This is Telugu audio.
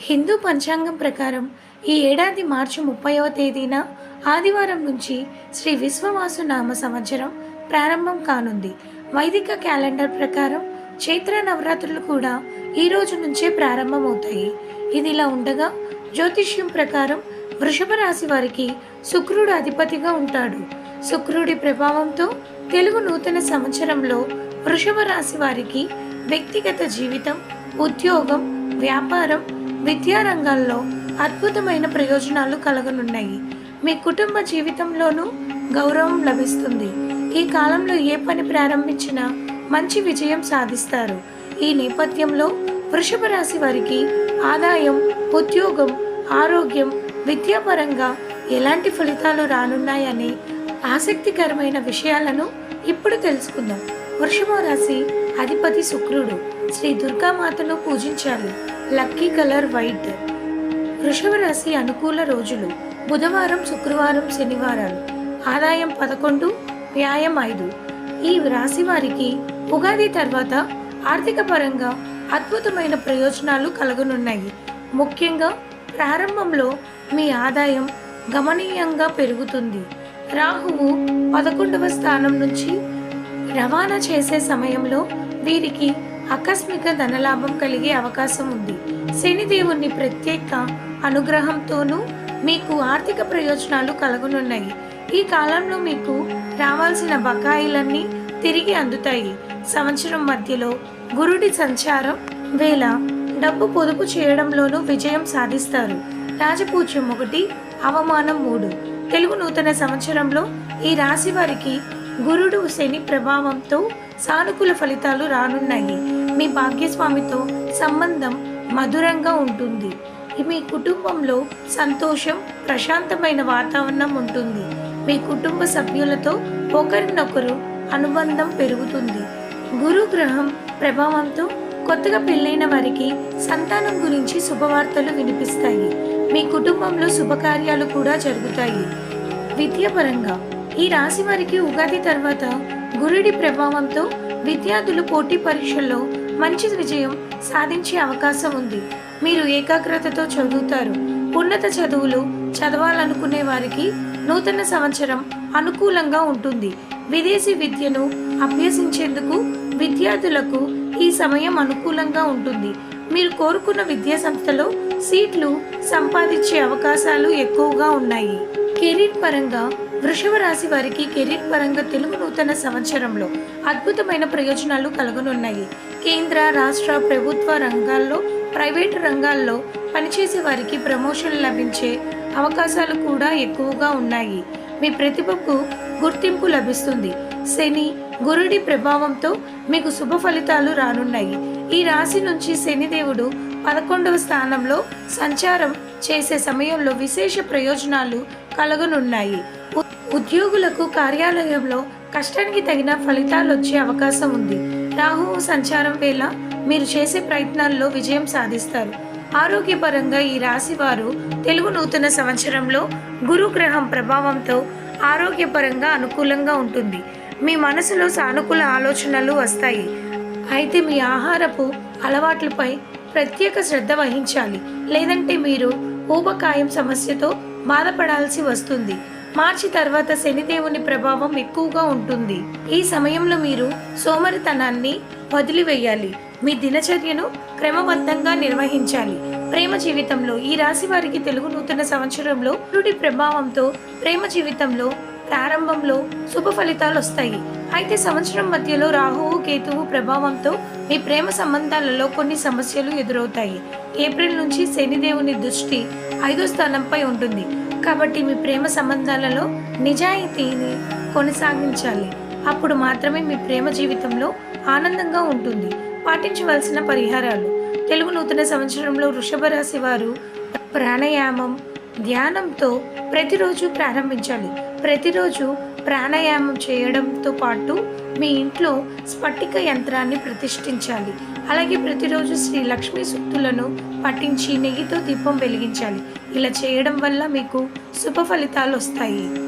హిందూ పంచాంగం ప్రకారం ఈ ఏడాది మార్చి ముప్పైవ తేదీన ఆదివారం నుంచి శ్రీ విశ్వవాసు నామ సంవత్సరం ప్రారంభం కానుంది. వైదిక క్యాలెండర్ ప్రకారం చైత్ర నవరాత్రులు కూడా ఈ రోజు నుంచే ప్రారంభమవుతాయి. ఇదిలా ఉండగా జ్యోతిష్యం ప్రకారం వృషభ రాశి వారికి శుక్రుడు అధిపతిగా ఉంటాడు. శుక్రుడి ప్రభావంతో తెలుగు నూతన సంవత్సరంలో వృషభ రాశి వారికి వ్యక్తిగత జీవితం ఉద్యోగం వ్యాపారం విద్యా రంగాల్లో అద్భుతమైన ప్రయోజనాలు కలగనున్నాయి. మీ కుటుంబ జీవితంలోనూ గౌరవం లభిస్తుంది. ఈ కాలంలో ఏ పని ప్రారంభించినా మంచి విజయం సాధిస్తారు. ఈ నేపథ్యంలో వృషభ రాశి వారికి ఆదాయం ఉద్యోగం ఆరోగ్యం విద్యాపరంగా ఎలాంటి ఫలితాలు రానున్నాయనే ఆసక్తికరమైన విషయాలను ఇప్పుడు తెలుసుకుందాం. వృషభ రాశి అధిపతి శుక్రుడు. శ్రీ దుర్గామాతను పూజించాలి లక్కీ కలర్ వైట్. వృషభ రాశి అనుకూల రోజులు. బుధవారం శుక్రవారం శనివారాలు ఆదాయం పదకొండు వ్యాయం ఐదు. ఈ రాశి వారికి ఉగాది తర్వాత ఆర్థిక పరంగా అద్భుతమైన ప్రయోజనాలు కలగనున్నాయి. ముఖ్యంగా ప్రారంభంలో మీ ఆదాయం గమనీయంగా పెరుగుతుంది. రాహువు పదకొండవ స్థానం నుంచి రవాణా చేసే సమయంలో వీరికి ఆకస్మిక ధనలాభం కలిగే అవకాశం ఉంది. శనిదేవుని ప్రత్యేక అనుగ్రహంతోనూ మీకు ఆర్థిక ప్రయోజనాలు కలగనున్నాయి. ఈ కాలంలో మీకు రావాల్సిన బకాయిలన్నీ తిరిగి అందుతాయి. సంవత్సరం మధ్యలో గురుడి సంచారం వేళ డబ్బు పొదుపు చేయడంలోనూ విజయం సాధిస్తారు. రాజపూజ్యం ఒకటి అవమానం మూడు. తెలుగు నూతన సంవత్సరంలో ఈ రాశి వారికి గురుడు శని ప్రభావంతో సానుకూల ఫలితాలు రానున్నాయి. మీ భాగ్యస్వామితో సంబంధం మధురంగా ఉంటుంది. మీ కుటుంబంలో సంతోషం ప్రశాంతమైన వాతావరణం ఉంటుంది. మీ కుటుంబ సభ్యులతో ఒకరినొకరు అనుబంధం పెరుగుతుంది. గురు గ్రహం ప్రభావంతో కొత్తగా పెళ్ళైన వారికి సంతానం గురించి శుభవార్తలు వినిపిస్తాయి. మీ కుటుంబంలో శుభకార్యాలు కూడా జరుగుతాయి. విద్యాపరంగా ఈ రాశి వారికి ఉగాది తర్వాత గురుడి ప్రభావంతో విద్యార్థులు పోటీ పరీక్షల్లో మంచి విజయం సాధించే అవకాశం ఉంది. మీరు ఏకాగ్రతతో చదువుతారు. ఉన్నత చదువులు చదవాలనుకునే వారికి నూతన సంవత్సరం అనుకూలంగా ఉంటుంది. విదేశీ విద్యను అభ్యసించేందుకు విద్యార్థులకు ఈ సమయం అనుకూలంగా ఉంటుంది. మీరు కోరుకున్న విద్యా సంస్థలో సీట్లు సంపాదించే అవకాశాలు ఎక్కువగా ఉన్నాయి. కెరీర్ పరంగా వృషభ రాశి వారికి కెరీర్ పరంగా తెలుగు నూతన సంవత్సరంలో అద్భుతమైన ప్రయోజనాలు కలుగనున్నాయి. కేంద్ర రాష్ట్ర ప్రభుత్వ రంగాల్లో ప్రైవేటు రంగాల్లో పనిచేసే వారికి ప్రమోషన్ లభించే అవకాశాలు కూడా ఎక్కువగా ఉన్నాయి. మీ ప్రతిభకు గుర్తింపు లభిస్తుంది. శని గురుడి ప్రభావంతో మీకు శుభ ఫలితాలు రానున్నాయి. ఈ రాశి నుంచి శనిదేవుడు పదకొండవ స్థానంలో సంచారం చేసే సమయంలో విశేష ప్రయోజనాలు కలగనున్నాయి. ఉ- ఉద్యోగులకు కార్యాలయంలో కష్టానికి తగిన ఫలితాలు వచ్చే అవకాశం ఉంది. రాహువు సంచారం వేళ మీరు చేసే ప్రయత్నాల్లో విజయం సాధిస్తారు. ఆరోగ్యపరంగా ఈ రాశి వారు తెలుగు నూతన సంవత్సరంలో గురుగ్రహం ప్రభావంతో ఆరోగ్యపరంగా అనుకూలంగా ఉంటుంది. మీ మనసులో సానుకూల ఆలోచనలు వస్తాయి. అయితే మీ ఆహారపు అలవాట్లపై ప్రత్యేక శ్రద్ధ వహించాలి. లేదంటే మీరు ఊబకాయం సమస్యతో బాధపడాల్సి వస్తుంది. మార్చి తర్వాత శనిదేవుని ప్రభావం ఎక్కువగా ఉంటుంది. ఈ సమయంలో మీరు సోమరితనాన్ని వదిలివేయాలి. మీ దినచర్యను క్రమబద్ధంగా నిర్వహించాలి. ప్రేమ జీవితంలో ఈ రాశి వారికి తెలుగు నూతన సంవత్సరంలో గురుడి ప్రభావంతో ప్రేమ జీవితంలో ప్రారంభంలో శుభ ఫలితాలు వస్తాయి. అయితే సంవత్సరం మధ్యలో రాహువు కేతువు ప్రభావంతో మీ ప్రేమ సంబంధాలలో కొన్ని సమస్యలు ఎదురవుతాయి. ఏప్రిల్ నుంచి శనిదేవుని దృష్టి ఐదో స్థానంపై ఉంటుంది. కాబట్టి మీ ప్రేమ సంబంధాలలో నిజాయితీని కొనసాగించాలి. అప్పుడు మాత్రమే మీ ప్రేమ జీవితంలో ఆనందంగా ఉంటుంది. పాటించవలసిన పరిహారాలు. తెలుగు నూతన సంవత్సరంలో వృషభ రాశి వారు ప్రాణాయామం ధ్యానంతో ప్రతిరోజు ప్రారంభించాలి. ప్రతిరోజు ప్రాణాయామం చేయడంతో పాటు మీ ఇంట్లో స్ఫటిక యంత్రాన్ని ప్రతిష్ఠించాలి. అలాగే ప్రతిరోజు శ్రీ లక్ష్మీ సూక్తులను పఠించి నెయ్యితో దీపం వెలిగించాలి. ఇలా చేయడం వల్ల మీకు శుభ ఫలితాలు వస్తాయి.